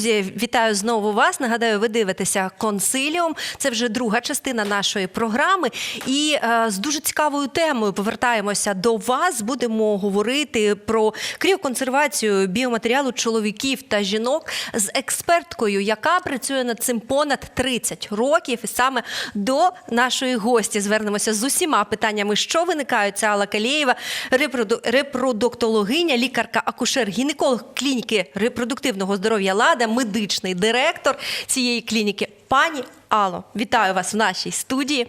Друзі, вітаю знову вас. Нагадаю, ви дивитеся консиліум. Це вже друга частина нашої програми. І е, з дуже цікавою темою повертаємося до вас. Будемо говорити про кріоконсервацію біоматеріалу чоловіків та жінок з експерткою, яка працює над цим понад 30 років. І саме до нашої гості звернемося з усіма питаннями, що виникають. Це Алла Калєєва, репроду- репродуктологиня, лікарка, акушер, гінеколог клініки репродуктивного здоров'я Лада, медичний директор цієї клініки. Пані Алло, вітаю вас в нашій студії.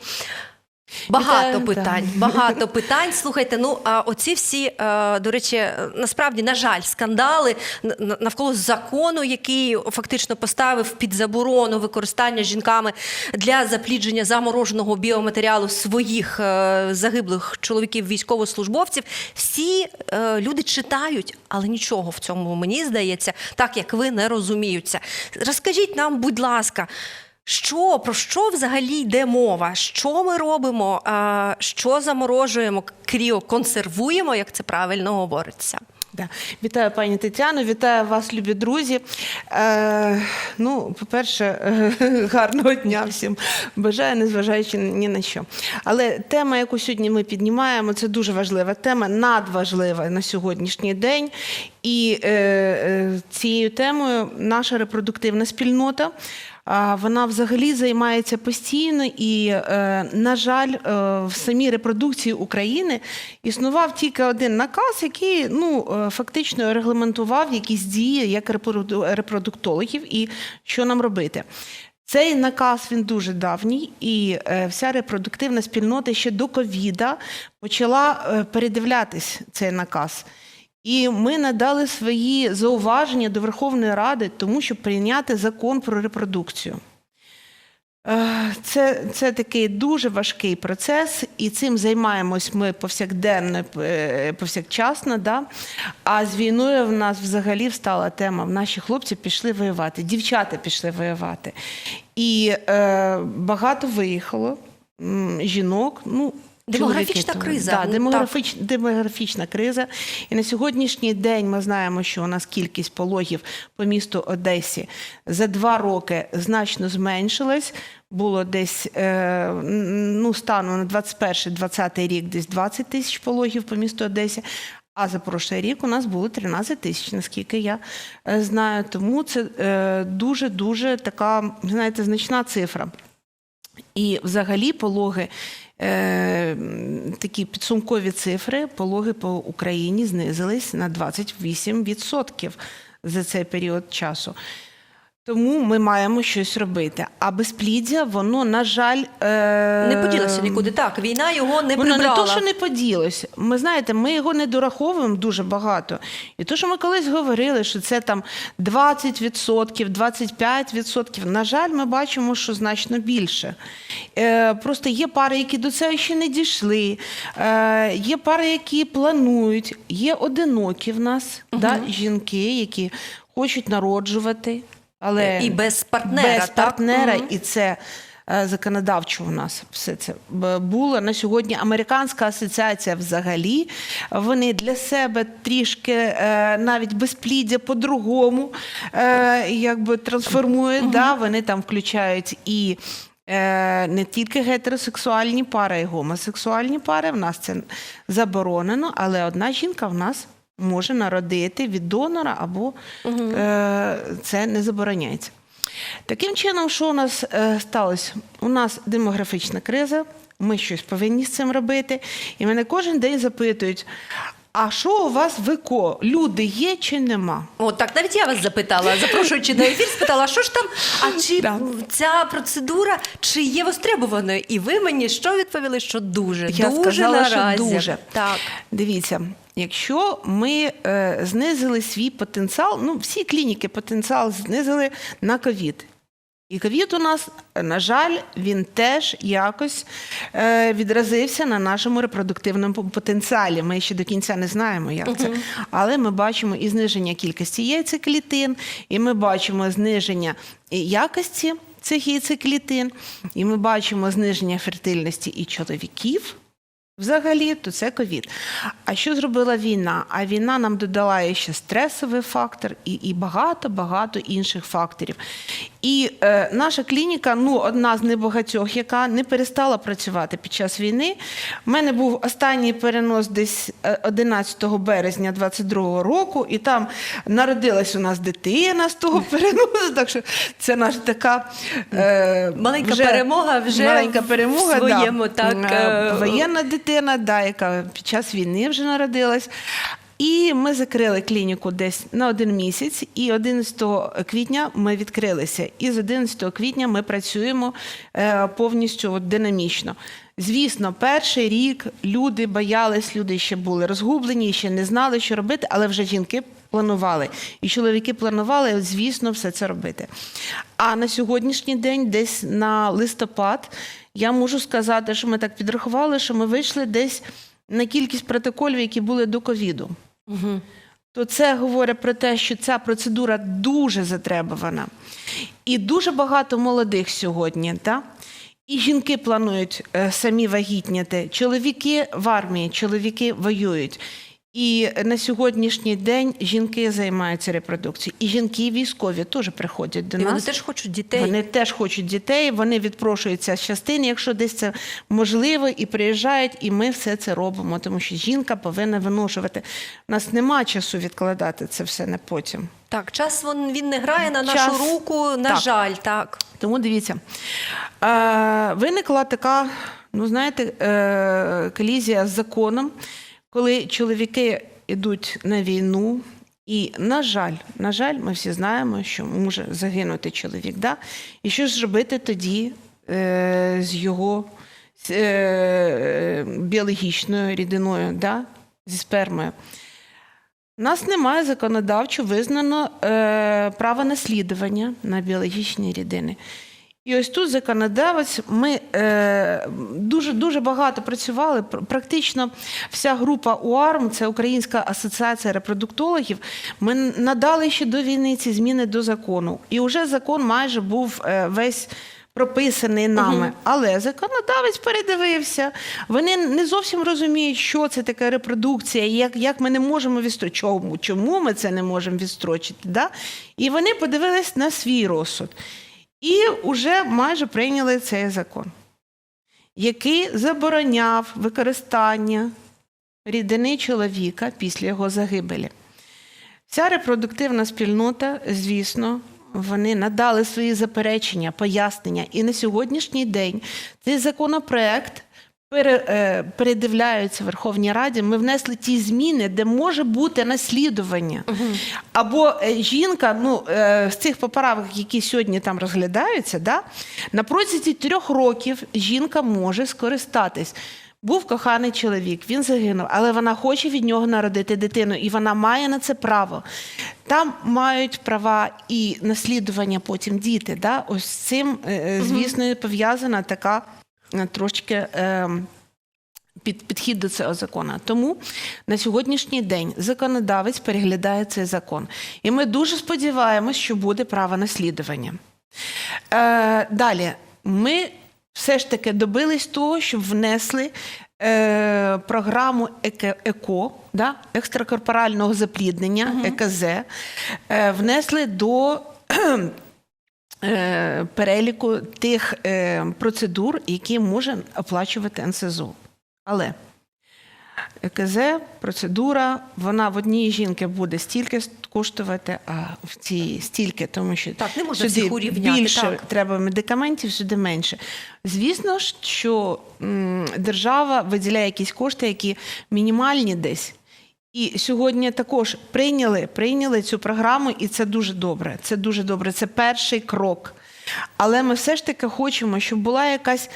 Багато Вітаю, питань, багато питань. Слухайте, ну а оці всі, е, до речі, насправді, на жаль, скандали навколо закону, який фактично поставив під заборону використання жінками для заплідження замороженого біоматеріалу своїх е, загиблих чоловіків військовослужбовців. Всі е, люди читають, але нічого в цьому мені здається, так як ви не розуміються. Розкажіть нам, будь ласка. Що про що взагалі йде мова? Що ми робимо? А, що заморожуємо? Кріоконсервуємо, як це правильно говориться? Да. Вітаю, пані Тетяно, вітаю вас, любі друзі. Е, ну, по-перше, е, гарного дня всім. Бажаю, незважаючи ні на що. Але тема, яку сьогодні ми піднімаємо, це дуже важлива тема, надважлива на сьогоднішній день. І е, е, цією темою наша репродуктивна спільнота. Вона взагалі займається постійно, і, е, на жаль, е, в самій репродукції України існував тільки один наказ, який ну, е, фактично регламентував якісь дії як репроду- репродуктологів і що нам робити. Цей наказ він дуже давній, і вся репродуктивна спільнота ще до ковіда почала передивлятись цей наказ. І ми надали свої зауваження до Верховної Ради, тому щоб прийняти закон про репродукцію. Е, Це, це такий дуже важкий процес, і цим займаємось ми повсякденно, е, повсякчасно. Да? А з війною в нас взагалі встала тема. Наші хлопці пішли воювати, дівчата пішли воювати. І е, багато виїхало жінок. Ну, Демографічна чоловіки, криза, Да, ну, демографіч, демографічна криза. І на сьогоднішній день ми знаємо, що у нас кількість пологів по місту Одесі за два роки значно зменшилась. Було десь е, ну, стану на 21-20 рік десь 20 тисяч пологів по місту Одесі. А за прошлий рік у нас було 13 тисяч, наскільки я е, знаю. Тому це е, дуже-дуже така, знаєте, значна цифра. І взагалі пологи, такі підсумкові цифри, пологи по Україні знизились на 28% за цей період часу. Тому ми маємо щось робити. А безпліддя, воно, на жаль, е, Не поділося нікуди. Так, війна його не Воно прибрала. не то, що не поділося. Ми знаєте, ми його не дораховуємо дуже багато. І то, що ми колись говорили, що це там 20%, 25%, на жаль, ми бачимо, що значно більше. Е, просто є пари, які до цього ще не дійшли, е, є пари, які планують, є одинокі в нас да, жінки, які хочуть народжувати. Але І без партнера, без так? партнера, Мгм. і це е, законодавчо у нас все це було на сьогодні. Американська асоціація взагалі вони для себе трішки е, навіть безпліддя по-другому е, якби трансформують. Да? Вони там включають і. Не тільки гетеросексуальні пари, й гомосексуальні пари. В нас це заборонено, але одна жінка в нас може народити від донора або е, це не забороняється. Таким чином, що у нас е, сталося? У нас демографічна криза, ми щось повинні з цим робити. І мене кожен день запитують: а що у вас в ЕКО? Люди є чи нема? От так, навіть я вас запитала, запрошуючи на ефір, спитала, що ж там, а чи Да. ця процедура чи є востребованою? І ви мені що відповіли? Що дуже, Я дуже сказала, наразі. що дуже. Так. Дивіться, якщо ми е, знизили свій потенціал, ну всі клініки потенціал знизили на ковід. І ковід у нас, на жаль, він теж якось е, відразився на нашому репродуктивному потенціалі. Ми ще до кінця не знаємо, як це. Але ми бачимо і зниження кількості яйцеклітин, і ми бачимо зниження якості цих яйцеклітин, і ми бачимо зниження фертильності і чоловіків. Взагалі, то це ковід. А що зробила війна? А війна нам додала ще стресовий фактор і, і багато багато інших факторів. І е, наша клініка, ну одна з небагатьох, яка не перестала працювати під час війни. У мене був останній перенос десь е, 11 березня 22 року, і там народилась у нас дитина з того переносу. Так що це наша така е, Маленька перемога вже маленька в своєму, да. так, Е, е, воєнна дитина, да, яка під час війни вже народилась. І ми закрили клініку десь на один місяць, і 11 квітня ми відкрилися. І з 11 квітня ми працюємо е, повністю динамічно. Звісно, перший рік люди боялись, люди ще були розгублені, ще не знали, що робити, але вже жінки планували. І чоловіки планували, звісно, все це робити. А на сьогоднішній день, десь на листопад, я можу сказати, що ми так підрахували, що ми вийшли десь на кількість протоколів, які були до ковіду. То це говорить про те, що ця процедура дуже затребувана. І дуже багато молодих сьогодні. так? І жінки планують е, самі вагітніти. Чоловіки в армії, чоловіки воюють. І на сьогоднішній день жінки займаються репродукцією. І жінки військові теж приходять до І нас. вони теж хочуть дітей. Вони теж хочуть дітей, вони відпрошуються з частини, якщо десь це можливо, і приїжджають, і ми все це робимо, тому що жінка повинна виношувати. У нас нема часу відкладати це все на потім. Так, час він, він не грає на нашу Час- руку, на так. жаль, так. Тому дивіться, е, виникла така, ну знаєте, е, колізія з законом, коли чоловіки йдуть на війну. І, на жаль, на жаль, ми всі знаємо, що може загинути чоловік. Да? І що ж робити тоді е, з його е, біологічною рідиною, да? зі спермою? У нас немає законодавчо визнано е, право наслідування на біологічні рідини. І ось тут законодавець, ми е, дуже дуже багато працювали. Практично вся група УАРМ, це Українська асоціація репродуктологів. Ми надали ще до війни ці зміни до закону. І вже закон майже був е, весь прописаний нами. Але законодавець передивився. Вони не зовсім розуміють, що це таке репродукція, як, як ми не можемо відстрочити. Чому, чому ми це не можемо відстрочити? Да? І вони подивились на свій розсуд. І вже майже прийняли цей закон, який забороняв використання рідини чоловіка після його загибелі. Ця репродуктивна спільнота, звісно, вони надали свої заперечення, пояснення. І на сьогоднішній день цей законопроект передивляються в Верховній Раді. Ми внесли ті зміни, де може бути наслідування. Або е, жінка, ну е, з цих поправок, які сьогодні там розглядаються, да, на протязі трьох років жінка може скористатись. Був коханий чоловік, він загинув, але вона хоче від нього народити дитину, і вона має на це право. Там мають права і наслідування потім діти. Да? Ось з цим, е, е, звісно, пов'язана така е, трошки. Е, під, підхід до цього закону. Тому на сьогоднішній день законодавець переглядає цей закон. І ми дуже сподіваємось, що буде право наслідування. Е, далі, ми все ж таки добились того, щоб внесли е, програму ЕКО, ЕКО да, екстракорпорального запліднення, ЕКЗ, е, внесли до е, переліку тих е, процедур, які може оплачувати НСЗУ. Але ЕКЗ, процедура, вона в одній жінки буде стільки коштувати, а в цій стільки, тому що Так, не можна сюди всіх урівняти, більше так. треба медикаментів, сюди менше. Звісно ж, що держава виділяє якісь кошти, які мінімальні десь. І сьогодні також прийняли, прийняли цю програму, і це дуже добре. Це дуже добре. Це перший крок. Але ми все ж таки хочемо, щоб була якась,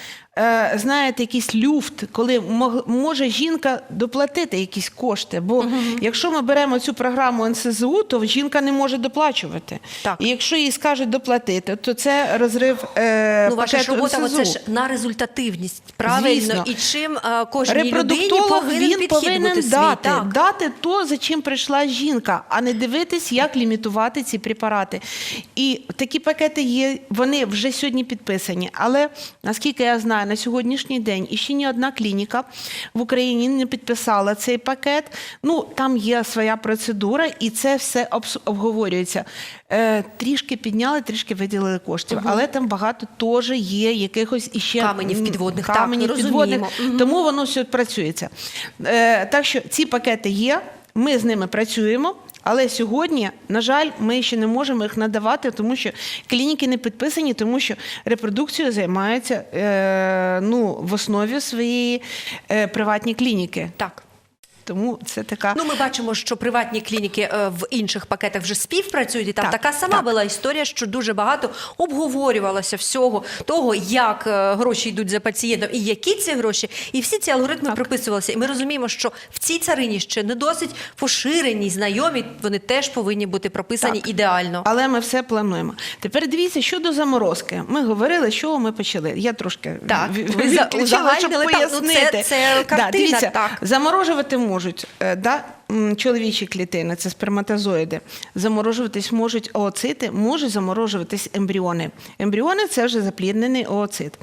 знаєте, якийсь люфт, коли може жінка доплатити якісь кошти. Бо якщо ми беремо цю програму НСЗУ, то жінка не може доплачувати. Так. І якщо їй скажуть доплатити, то це розрив е, Ну, ваша ж робота НСЗУ. це ж на результативність. Правильно, Звісно. і чим е, кожній людині повинен він повинен бути свій. дати, Так. дати то, за чим прийшла жінка, а не дивитись, як лімітувати ці препарати. І такі пакети є, вони вже сьогодні підписані. Але наскільки я знаю на сьогоднішній день, і ще ні одна клініка в Україні не підписала цей пакет. Ну там є своя процедура, і це все обговорюється. Е, трішки підняли, трішки виділили коштів, але там багато теж є якихось іще Каменів підводних, каменів розуміємо. підводних. Мгм. Тому воно все працюється. Е, так що ці пакети є, ми з ними працюємо. Але сьогодні, на жаль, ми ще не можемо їх надавати, тому що клініки не підписані, тому що репродукцією займаються е, ну, в основі своєї е, приватні клініки. Так. Тому це така. Ну, ми бачимо, що приватні клініки е, в інших пакетах вже співпрацюють, і там Так, така сама так. була історія, що дуже багато обговорювалося всього того, як е, гроші йдуть за пацієнтом, і які ці гроші, і всі ці алгоритми прописувалися. І ми розуміємо, що в цій царині ще не досить поширені, знайомі. Вони теж повинні бути прописані Так. ідеально. Але ми все плануємо. Тепер дивіться, щодо заморозки. Ми говорили, що ми почали. Я трошки Так, ви відключила, щоб узагальнили. Так, ну, це- це картина, дивіться, так. заморожувати можуть е, да, чоловічі клітини, це сперматозоїди. Заморожуватись можуть ooцити, можуть заморожуватись ембріони. Ембріони це вже запліднений ooцит.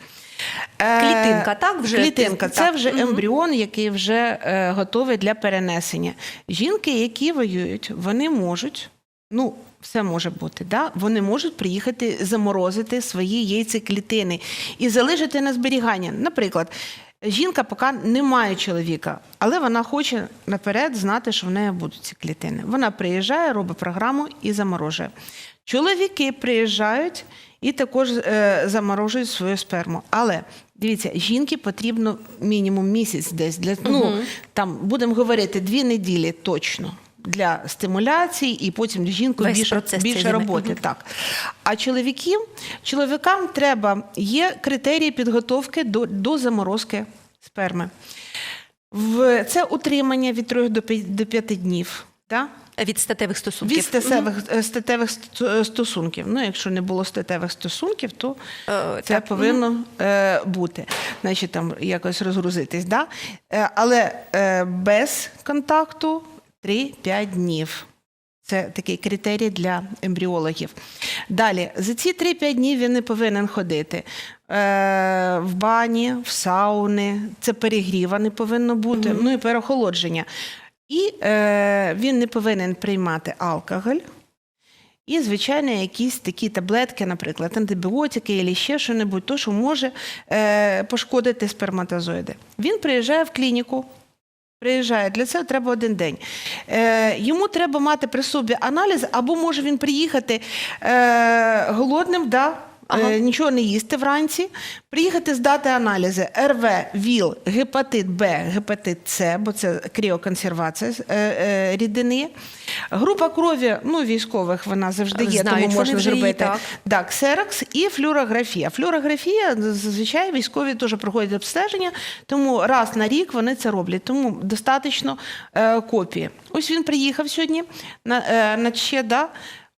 Е, Клітинка, так, вже? Клітинка, це вже ембріон, який вже е, готовий для перенесення. Жінки, які воюють, вони можуть, ну, все може бути, да? вони можуть приїхати заморозити свої яйцеклітини і залишити на зберігання. Наприклад, жінка поки не має чоловіка, але вона хоче наперед знати, що в неї будуть ці клітини. Вона приїжджає, робить програму і заморожує. Чоловіки приїжджають і також е, заморожують свою сперму. Але дивіться, жінки потрібно мінімум місяць десь для ну там будемо говорити дві неділі точно. Для стимуляції і потім жінку Весь більше, процес більше роботи. Так. А чоловіків, чоловікам треба, є критерії підготовки до, до заморозки сперми. В, це утримання від 3 до 5, до 5 днів. Так? Від статевих стосунків. Від статевих, е, статевих стосунків. Ну, якщо не було статевих стосунків, то Е, це так. повинно е, бути. Значить, там якось розгрузитись. Да? Е, але е, без контакту 3-5 днів. Це такий критерій для ембріологів. Далі, за ці 3-5 днів він не повинен ходити е, в бані, в сауни, це перегріва не повинно бути, ну і переохолодження. І е, він не повинен приймати алкоголь. І, звичайно, якісь такі таблетки, наприклад, антибіотики або ще що-небудь, то, що може е, пошкодити сперматозоїди. Він приїжджає в клініку. Приїжджає, для цього треба один день. Е, йому треба мати при собі аналіз, або може він приїхати е, голодним, да, Ага. е, нічого не їсти вранці, приїхати здати аналізи РВ, ВІЛ, гепатит Б, гепатит С, бо це кріоконсервація е, е, рідини. Група крові ну, військових вона завжди є, Знають тому можна зробити. так. Так, ксерокс і флюорографія. Флюорографія зазвичай військові теж проходять обстеження, тому раз на рік вони це роблять. Тому достатньо е, копії. Ось він приїхав сьогодні на, е, на ЧЕДА,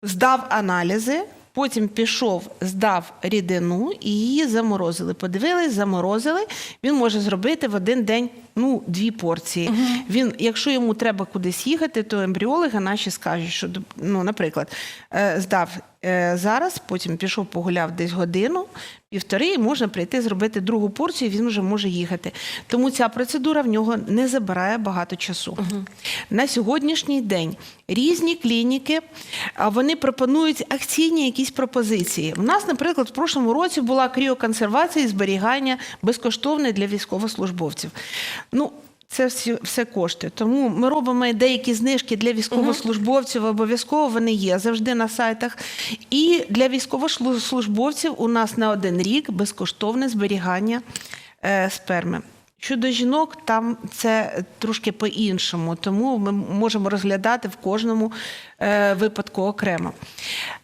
здав аналізи. Потім пішов, здав рідину і її заморозили. Подивились, заморозили. Він може зробити в один день ну, дві порції. Він, якщо йому треба кудись їхати, то ембріологи наші скажуть, що ну, наприклад, е, здав е, зараз, потім пішов, погуляв десь годину, півтори, і можна прийти зробити другу порцію, і він вже може їхати. Тому ця процедура в нього не забирає багато часу. На сьогоднішній день різні клініки вони пропонують акційні якісь пропозиції. У нас, наприклад, в прошлому році була кріоконсервація і зберігання безкоштовне для військовослужбовців. Ну, це всі, все кошти. Тому ми робимо деякі знижки для військовослужбовців, обов'язково вони є завжди на сайтах. І для військовослужбовців у нас на один рік безкоштовне зберігання е, сперми. Щодо жінок, там це трошки по-іншому, тому ми можемо розглядати в кожному е, випадку окремо.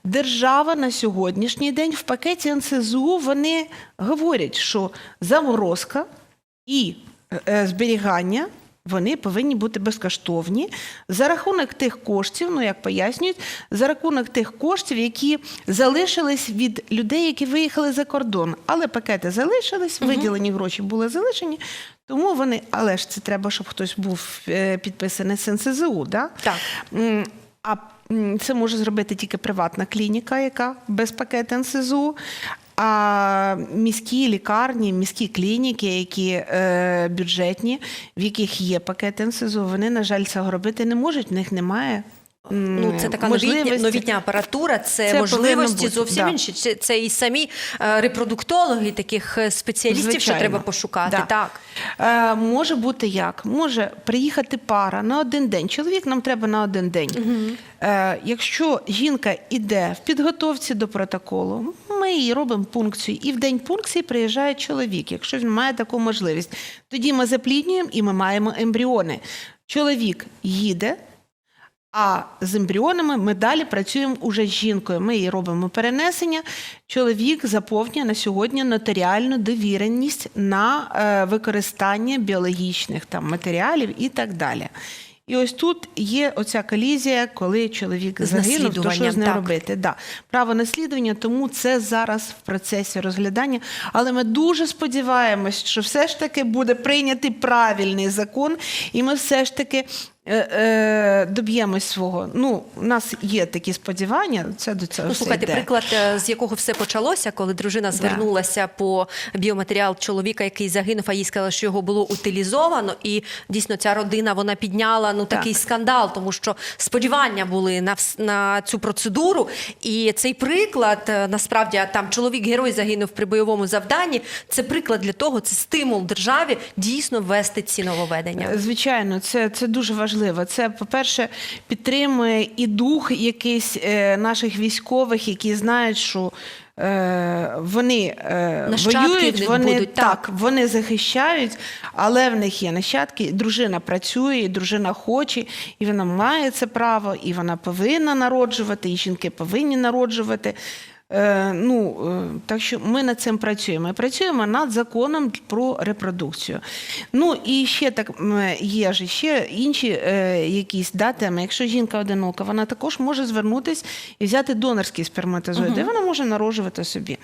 Держава на сьогоднішній день в пакеті НСЗУ вони говорять, що заморозка і зберігання. Вони повинні бути безкоштовні за рахунок тих коштів, ну як пояснюють, за рахунок тих коштів, які залишились від людей, які виїхали за кордон. Але пакети залишились, виділені гроші були залишені. Тому вони, але ж це треба, щоб хтось був е, підписаний з НСЗУ. Да? Так. А це може зробити тільки приватна клініка, яка без пакету НСЗУ. А міські лікарні, міські клініки, які е, бюджетні, в яких є пакет НСЗУ, вони, на жаль, цього робити не можуть, в них немає. Ну, це така новітня, новітня апаратура, це, Це можливості зовсім да. інші. Це, це і самі е, репродуктологи, таких е, спеціалістів, що треба пошукати. Да. Так. Е, може бути як? Може приїхати пара на один день. Чоловік нам треба на один день. Е, якщо жінка йде в підготовці до протоколу, ми їй робимо пункцію. І в день пункції приїжджає чоловік, якщо він має таку можливість. Тоді ми запліднюємо і ми маємо ембріони. Чоловік їде. А з ембріонами ми далі працюємо уже з жінкою. Ми їй робимо перенесення. Чоловік заповнює на сьогодні нотаріальну довіреність на е, використання біологічних там матеріалів і так далі. І ось тут є оця колізія, коли чоловік загинув, то що з ним так. робити? Да. Право наслідування, тому це зараз в процесі розглядання. Але ми дуже сподіваємось, що все ж таки буде прийнятий правильний закон, і ми все ж таки. Е, е, Доб'ємось свого. Ну, у нас є такі сподівання. Це до цього Ну, все слухайте, йде. приклад, е, з якого все почалося, коли дружина звернулася по біоматеріал чоловіка, який загинув, а їй сказали, що його було утилізовано. І дійсно ця родина вона підняла ну такий Так. скандал, тому що сподівання були на на цю процедуру. І цей приклад насправді там чоловік герой загинув при бойовому завданні. Це приклад для того, це стимул державі дійсно ввести ці нововведення. Звичайно, це, це дуже важливо. Це, по-перше, підтримує і дух якийсь е, наших військових, які знають, що е, вони е, Нащадки воюють, вони будуть, так, так. вони захищають, але в них є нащадки. Дружина працює, і дружина хоче, і вона має це право, і вона повинна народжувати, і жінки повинні народжувати. Е, ну, е, так що ми над цим працюємо. Ми працюємо над законом про репродукцію. Ну і ще так є ж ще інші е, якісь да, теми. Якщо жінка одинока, вона також може звернутися і взяти донорський сперматозоїд, і вона може народжувати собі.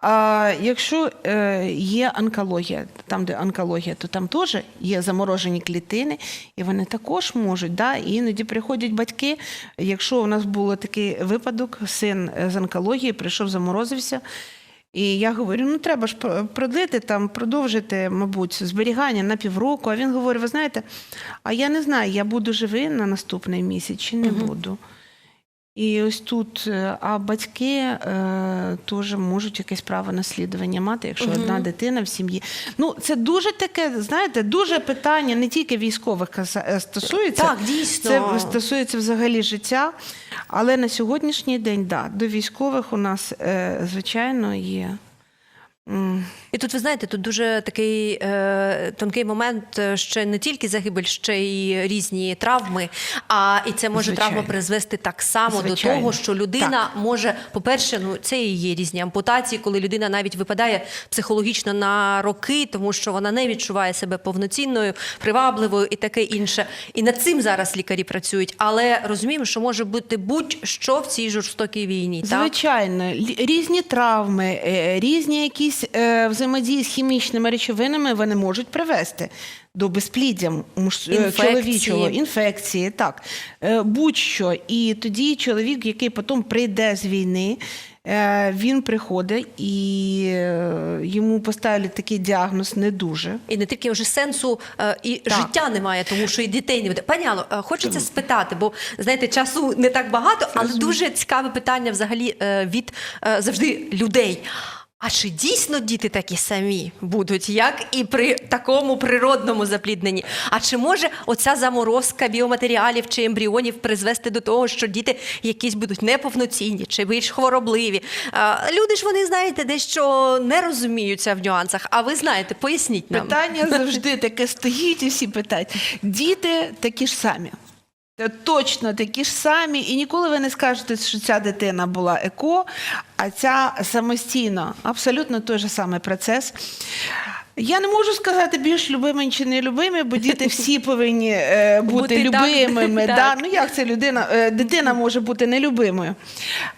А якщо е, є онкологія, там, де онкологія, то там теж є заморожені клітини, і вони також можуть. Да, і іноді приходять батьки. Якщо у нас був такий випадок, син з онкології прийшов, заморозився. І я говорю: ну треба ж продлити там, продовжити, мабуть, зберігання на півроку. А він говорить: ви знаєте, а я не знаю, я буду живий на наступний місяць чи не буду. І ось тут, е, а батьки е, теж можуть якесь право наслідування мати, якщо одна дитина в сім'ї. Ну, це дуже таке, знаєте, дуже питання не тільки військових е, стосується. Так, дійсно. Це стосується взагалі життя. Але на сьогоднішній день, да, до військових у нас, е, звичайно, є. І тут ви знаєте, тут дуже такий е, тонкий момент, е, ще не тільки загибель, ще й різні травми. А і це може Звичайно. травма призвести так само Звичайно. до того, що людина може, по-перше, ну це і є різні ампутації, коли людина навіть випадає психологічно на роки, тому що вона не відчуває себе повноцінною, привабливою і таке інше. І над цим зараз лікарі працюють. Але розуміємо, що може бути будь-що в цій жорстокій війні. Звичайно, Лі- різні травми, е, різні якісь е, взаємодії з хімічними речовинами вони можуть привести до безпліддя муж- е, Інфекції. чоловічого, інфекції, так, е, будь-що. І тоді чоловік, який потім прийде з війни, е, він приходить і йому поставлять такий діагноз не дуже. І не тільки вже сенсу і Так. життя немає, тому що і дітей не буде. Пані Алло, хочеться спитати, бо знаєте, часу не так багато, але дуже цікаве питання взагалі від завжди людей. А чи дійсно діти такі самі будуть, як і при такому природному заплідненні? А чи може оця заморозка біоматеріалів чи ембріонів призвести до того, що діти якісь будуть неповноцінні чи більш хворобливі? Люди ж вони знаєте, дещо не розуміються в нюансах. А ви знаєте, поясніть нам. Питання завжди таке стоїть, і всі питають. Діти такі ж самі. Та Точно такі ж самі, і ніколи ви не скажете, що ця дитина була еко, а ця самостійно. Абсолютно той же самий процес. Я не можу сказати більш любими чи не любими, бо діти всі повинні е, бути, Бути любимими. так. Да? Ну як це людина, е, дитина може бути нелюбимою?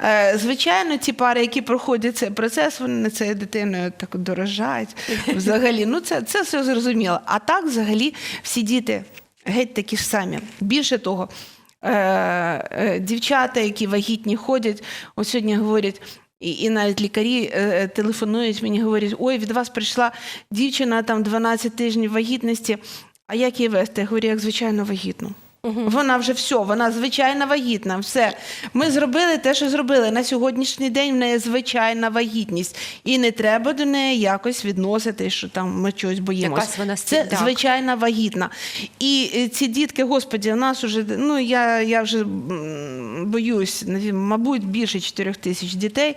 Е, звичайно, ті пари, які проходять цей процес, вони над цією дитиною так дорожають. Взагалі, ну це, це все зрозуміло. А так, взагалі, всі діти геть такі ж самі. Більше того, е, е, дівчата, які вагітні ходять, ось сьогодні говорять. І, і навіть лікарі е, телефонують мені, говорять: ой, від вас прийшла дівчина там 12 тижнів вагітності. А як її вести? Я говорю, як звичайно вагітну. Вона вже все, вона звичайна вагітна. Все. Ми зробили те, що зробили. На сьогоднішній день в неї звичайна вагітність. І не треба до неї якось відносити, що там ми чогось боїмося. Якась вона Це так. звичайна вагітна. І е, ці дітки, господі, у нас уже, ну я, я вже боюсь, мабуть, більше 4 тисяч дітей.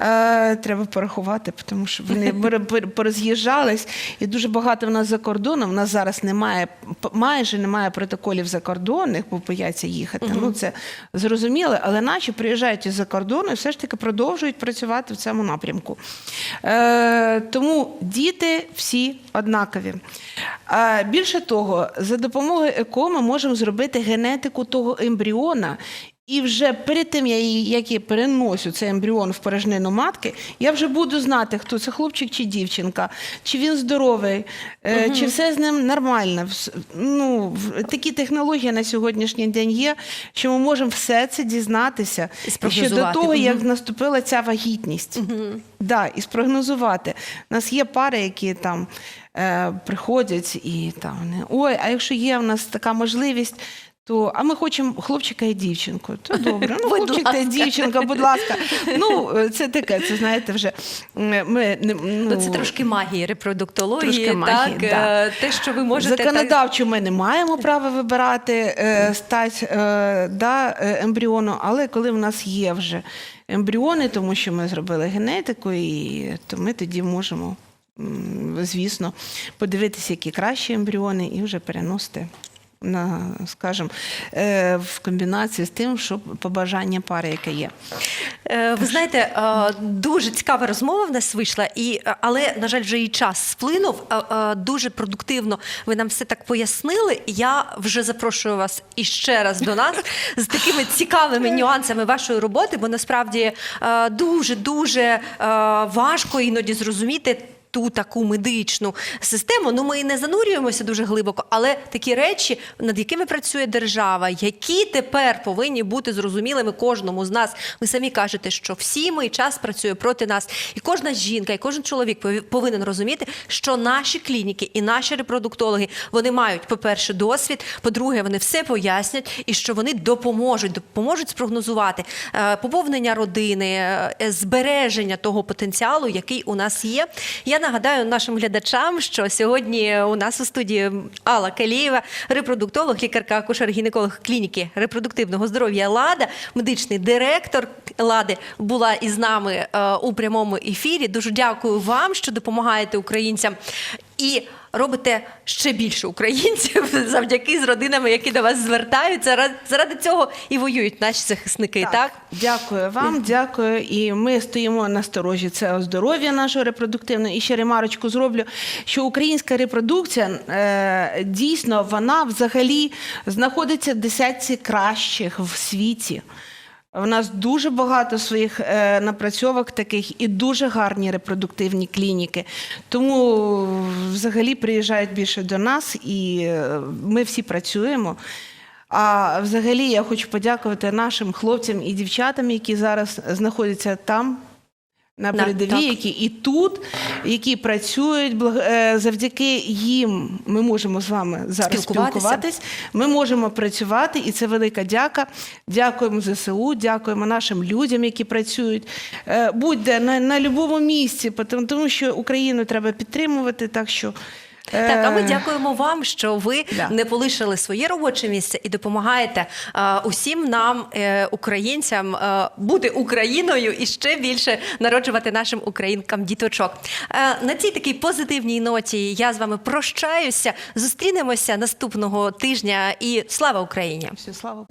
Е, треба порахувати, тому що вони пороз'їжджались. І дуже багато в нас за кордоном. У нас зараз немає, майже немає протоколів закордонних, бо бояться їхати. Ну це зрозуміло, але наші приїжджають із-за кордону і все ж таки продовжують працювати в цьому напрямку. Е, тому діти всі однакові. Е, більше того, за допомогою ЕКО ми можемо зробити генетику того ембріона. І вже перед тим, як я переношу цей ембріон в порожнину матки, я вже буду знати, хто це хлопчик чи дівчинка, чи він здоровий, е, чи все з ним нормально. Ну, такі технології на сьогоднішній день є, що ми можемо все це дізнатися І ще до того, як наступила ця вагітність. Да, і спрогнозувати. У нас є пари, які там е, приходять і там ой, а якщо є в нас така можливість. То, а ми хочемо хлопчика і дівчинку. То добре. Ну, хлопчик та дівчинка, будь ласка. Ну, е, це таке, це знаєте, вже ми ну, це трошки магії репродуктології, Трошки магії, так, да. е, те, що ви можете Законодавчо ми не маємо права вибирати е, стать е, да, е, ембріону, але коли в нас є вже ембріони, тому що ми зробили генетику, і, то ми тоді можемо, звісно, подивитися, які кращі ембріони, і вже переносити. На, скажімо, е, в комбінації з тим, що побажання пари, яке є. Е, Ви знаєте, е, дуже цікава розмова в нас вийшла, і, але, на жаль, вже і час сплинув. Дуже продуктивно ви нам все так пояснили. Я вже запрошую вас іще раз до нас з такими цікавими нюансами вашої роботи, бо насправді дуже-дуже важко іноді зрозуміти. Ту таку медичну систему. Ну ми і не занурюємося дуже глибоко, але такі речі, над якими працює держава, які тепер повинні бути зрозумілими кожному з нас. Ви самі кажете, що всі ми час працює проти нас, і кожна жінка, і кожен чоловік повинен розуміти, що наші клініки і наші репродуктологи вони мають, по-перше, досвід, по-друге, вони все пояснять, і що вони допоможуть, допоможуть спрогнозувати е, поповнення родини, е, збереження того потенціалу, який у нас є. Я нагадаю нашим глядачам, що сьогодні у нас у студії Алла Калієва, репродуктолог, лікарка, акушер-гінеколог клініки репродуктивного здоров'я Лада, медичний директор Лади була із нами е, у прямому ефірі. Дуже дякую вам, що допомагаєте українцям і робите ще більше українців завдяки з родинами, які до вас звертаються. Ра- Заради цього і воюють наші захисники. Так, Дякую вам, дякую. І ми стоїмо на сторожі це здоров'я нашого репродуктивного. І ще ремарочку зроблю, що українська репродукція е, дійсно вона взагалі знаходиться в десятці кращих в світі. У нас дуже багато своїх е, напрацьовок таких і дуже гарні репродуктивні клініки. Тому взагалі приїжджають більше до нас, і е, ми всі працюємо. А взагалі я хочу подякувати нашим хлопцям і дівчатам, які зараз знаходяться там. На передові передовій, так. які і тут, які працюють, е, завдяки їм ми можемо з вами зараз Спілкуватися. спілкуватись. Ми можемо працювати, і це велика дяка. Дякуємо ЗСУ, дякуємо нашим людям, які працюють. Е, Будь-де на, на будь-якому місці, тому- що Україну треба підтримувати. Так що Так, а ми дякуємо вам, що ви Да. не полишили своє робоче місце і допомагаєте е, усім нам, е, українцям, е, бути Україною і ще більше народжувати нашим українкам діточок. Е, на цій такій позитивній ноті я з вами прощаюся. Зустрінемося наступного тижня і слава Україні! Все, слава.